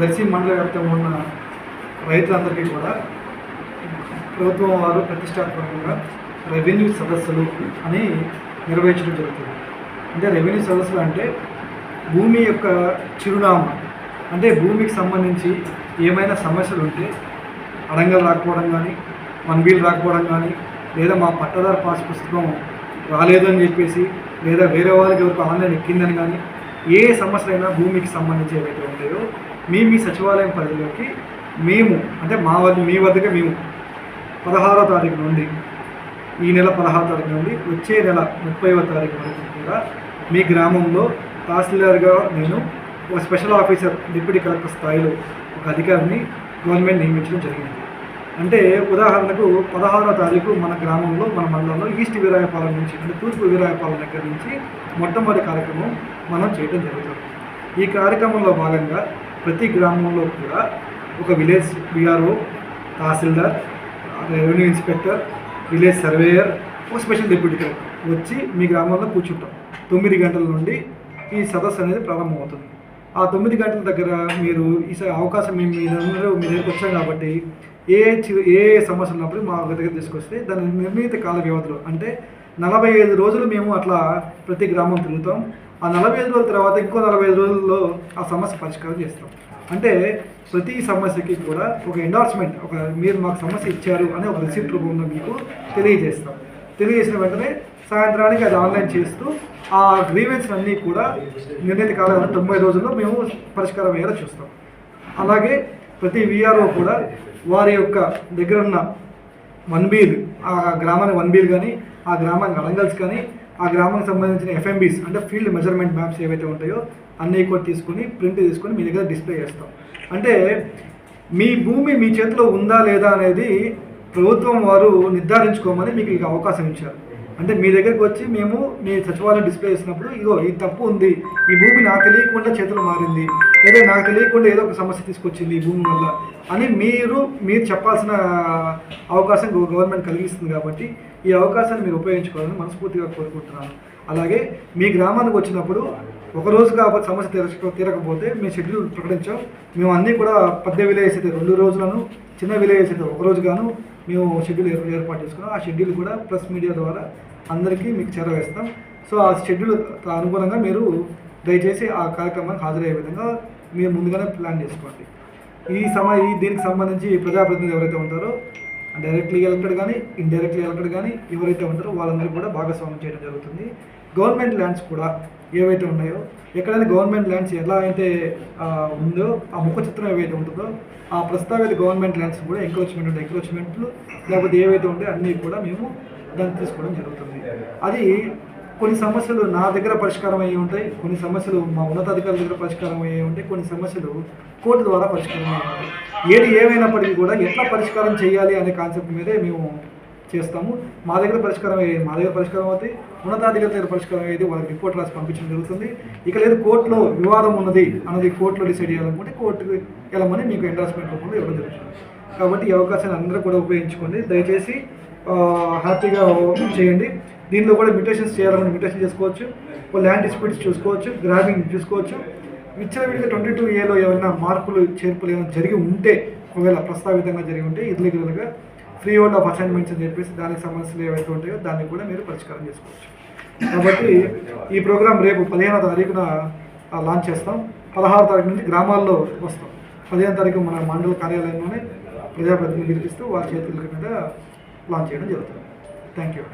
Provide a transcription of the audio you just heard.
దర్శి మండల వ్యాప్తంగా ఉన్న రైతులందరికీ కూడా ప్రభుత్వం వారు ప్రతిష్టాత్మకంగా రెవెన్యూ సదస్సులు అని నిర్వహించడం జరుగుతుంది. అంటే రెవెన్యూ సదస్సులు అంటే భూమి యొక్క చిరునామా. అంటే భూమికి సంబంధించి ఏమైనా సమస్యలు ఉంటే అడంగలు రాకపోవడం కానీ వన్ వీల్ రాకపోవడం కానీ లేదా మా పట్టదారు పాస్ పుస్తకం రాలేదు అని చెప్పేసి లేదా వేరే వాళ్ళకి ఎవరికి ఆన్లైన్ ఎక్కిందని కానీ ఏ సమస్యలైనా భూమికి సంబంధించి ఏవైతే ఉంటాయో మీ మీ సచివాలయం పరిధిలోకి మేము అంటే మా వద్ద మీ వద్దకే మేము పదహారో తారీఖు నుండి ఈ నెల పదహారో తారీఖు నుండి వచ్చే నెల ముప్పైవ తారీఖు వరకు కూడా మీ గ్రామంలో తహసీల్దార్గా నేను ఒక స్పెషల్ ఆఫీసర్ డిప్యూటీ కలెక్టర్ స్థాయిలో ఒక అధికారిని గవర్నమెంట్ నియమించడం జరిగింది. అంటే ఉదాహరణకు పదహారో తారీఖు మన గ్రామంలో మన మండలంలో ఈస్ట్ వీరాయపాలెం నుంచి అంటే తూర్పు వీరాయపాలెం దగ్గర నుంచి మొట్టమొదటి కార్యక్రమం మనం చేయడం జరుగుతుంది. ఈ కార్యక్రమంలో భాగంగా ప్రతి గ్రామంలో కూడా ఒక village VRO tahsildar revenue inspector village surveyor ఒక స్పెషల్ డిప్యూటీ కలెక్టర్ వచ్చి మీ గ్రామంలో కూర్చుంటాం. తొమ్మిది గంటల నుండి ఈ సదస్సు అనేది ప్రారంభమవుతుంది. ఆ తొమ్మిది గంటల దగ్గర మీరు ఈ స- అవకాశం మేము మీ మీ దగ్గరికి వచ్చాం కాబట్టి ఏ చి- ఏ సమస్య ఉన్నప్పుడు మా దగ్గర తీసుకొస్తే దాని నిర్ణీత కాల వ్యవధిలో అంటే నలభై ఐదు రోజులు మేము అట్లా ప్రతి గ్రామం తిరుగుతాం. ఆ నలభై ఐదు రోజుల తర్వాత ఇంకో నలభై ఐదు రోజుల్లో ఆ సమస్య పరిష్కారం చేస్తాం. అంటే ప్రతి సమస్యకి కూడా ఒక ఎండార్స్మెంట్ ఒక మీరు మాకు సమస్య ఇచ్చారు అనే ఒక రిసిప్ట్ రూపంలో మీకు తెలియజేస్తాం. తెలియజేసిన వెంటనే సాయంత్రానికి అది ఆన్లైన్ చేస్తూ ఆ గ్రీవెన్స్ అన్నీ కూడా నిర్ణీత కాలంలో తొంభై రోజుల్లో మేము పరిష్కారం అయ్యేలా చూస్తాం. అలాగే ప్రతి విఆర్ఓ కూడా వారి యొక్క దగ్గర ఉన్న వన్ బీల్ ఆ గ్రామానికి వన్ బీల్ కానీ ఆ గ్రామానికి అలంగల్స్ కానీ ఆ గ్రామానికి సంబంధించిన ఎఫ్ఎంబీస్ అంటే ఫీల్డ్ మెజర్మెంట్ మ్యాప్స్ ఏవైతే ఉంటాయో అన్నీ కూడా తీసుకొని ప్రింట్ తీసుకొని మీ దగ్గర డిస్ప్లే చేస్తాం. అంటే మీ భూమి మీ చేతిలో ఉందా లేదా అనేది ప్రభుత్వం వారు నిర్ధారించుకోమని మీకు ఇక అవకాశం ఇచ్చారు. అంటే మీ దగ్గరికి వచ్చి మేము మీ సచివాలయం డిస్ప్లే చేసినప్పుడు ఇగో ఈ తప్పు ఉంది ఈ భూమి నాకు తెలియకుండా చేతులు మారింది లేదా నాకు తెలియకుండా ఏదో ఒక సమస్య తీసుకొచ్చింది ఈ భూమి వల్ల అని మీరు మీరు చెప్పాల్సిన అవకాశం గవర్నమెంట్ కలిగిస్తుంది కాబట్టి ఈ అవకాశాన్ని మీరు ఉపయోగించుకోవాలని మనస్ఫూర్తిగా కోరుకుంటున్నాను. అలాగే మీ గ్రామానికి వచ్చినప్పుడు ఒక రోజు కాబట్టి సమస్య తీర తీరకపోతే మేము షెడ్యూల్ ప్రకటించాం. మేము అన్నీ కూడా పెద్ద విలేజెస్ అయితే రెండు రోజులను చిన్న విలేజెస్ అయితే ఒక రోజుగాను మేము షెడ్యూల్ ఏర్- ఏర్పాటు చేసుకున్నాం. ఆ షెడ్యూల్ కూడా ప్రెస్ మీడియా ద్వారా అందరికీ మీకు చేరవేస్తాం. సో ఆ షెడ్యూల్ అనుగుణంగా మీరు దయచేసి ఆ కార్యక్రమానికి హాజరయ్యే విధంగా మీరు ముందుగానే ప్లాన్ చేసుకోండి. ఈ సమయ ఈ దీనికి సంబంధించి ప్రజాప్రతినిధులు ఎవరైతే ఉంటారో డైరెక్ట్లీ ఎలక్టెడ్ కానీ ఇండైరెక్ట్లీ ఎలక్టెడ్ కానీ ఎవరైతే ఉంటారో వాళ్ళందరూ కూడా భాగస్వామ్యం చేయడం జరుగుతుంది. గవర్నమెంట్ ల్యాండ్స్ కూడా ఏవైతే ఉన్నాయో ఎక్కడైనా గవర్నమెంట్ ల్యాండ్స్ ఎలా అయితే ఉందో ఆ ముఖ చిత్రం ఏవైతే ఉంటుందో ఆ ప్రస్తావిత గవర్నమెంట్ ల్యాండ్స్ కూడా ఎంక్రోచ్మెంట్ ఉంటే ఎంక్రోచ్మెంట్లు లేకపోతే ఏవైతే ఉంటాయో అన్నీ కూడా మేము దాన్ని తీసుకోవడం జరుగుతుంది. అది కొన్ని సమస్యలు నా దగ్గర పరిష్కారం అయ్యి ఉంటాయి కొన్ని సమస్యలు మా ఉన్నతాధికారుల దగ్గర పరిష్కారం అయ్యి ఉంటాయి కొన్ని సమస్యలు కోర్టు ద్వారా పరిష్కారం అయ్యి ఉంటాయి. ఏది ఏమైనప్పటికీ కూడా ఎట్లా పరిష్కారం చేయాలి అనే కాన్సెప్ట్ మీదే మేము చేస్తాము. మా దగ్గర పరిష్కారం అయ్యేది మా దగ్గర పరిష్కారం అవుతాయి ఉన్నతాధికారుల దగ్గర పరిష్కారం అయ్యేది వాళ్ళకి రిపోర్ట్ రాసి పంపించడం జరుగుతుంది. ఇక లేదు కోర్టులో వివాదం ఉన్నది అన్నది కోర్టులో డిసైడ్ చేయాలనుకుంటే కోర్టుకి వెళ్ళమని మీకు ఎండార్స్మెంట్ రూపంలో ఇవ్వడం జరుగుతుంది. కాబట్టి ఈ అవకాశాన్ని అందరూ కూడా ఉపయోగించుకోండి. దయచేసి హ్యాపీగా చేయండి. దీనిలో కూడా మ్యూటేషన్స్ చేయాలని మ్యూటేషన్ చేసుకోవచ్చు. ల్యాండ్ డిస్ప్యూట్స్ చూసుకోవచ్చు గ్రాబింగ్ చూసుకోవచ్చు. విచ్చలవిడిగా ట్వంటీ టూ ఏలో ఏమైనా మార్పులు చేర్పులు ఏమైనా జరిగి ఉంటే ఒకవేళ ప్రస్తావితంగా జరిగి ఉంటే ఇర్రెగ్యులర్గా ఫ్రీ హోల్డ్ ఆఫ్ అసైన్మెంట్స్ అని చెప్పేసి దానికి సమస్యలు ఏవైతే ఉంటాయో దాన్ని కూడా మీరు పరిష్కారం చేసుకోవచ్చు. కాబట్టి ఈ ప్రోగ్రాం రేపు పదిహేనో తారీఖున లాంచ్ చేస్తాం. పదహారు తారీఖు నుంచి గ్రామాల్లో వస్తాం. పదిహేను తారీఖు మన మండల కార్యాలయంలోనే ప్రజాప్రతినిధులు పిలిపిస్తూ వారి చేతుల మీద లాంచ్ చేయడం జరుగుతుంది. Thank you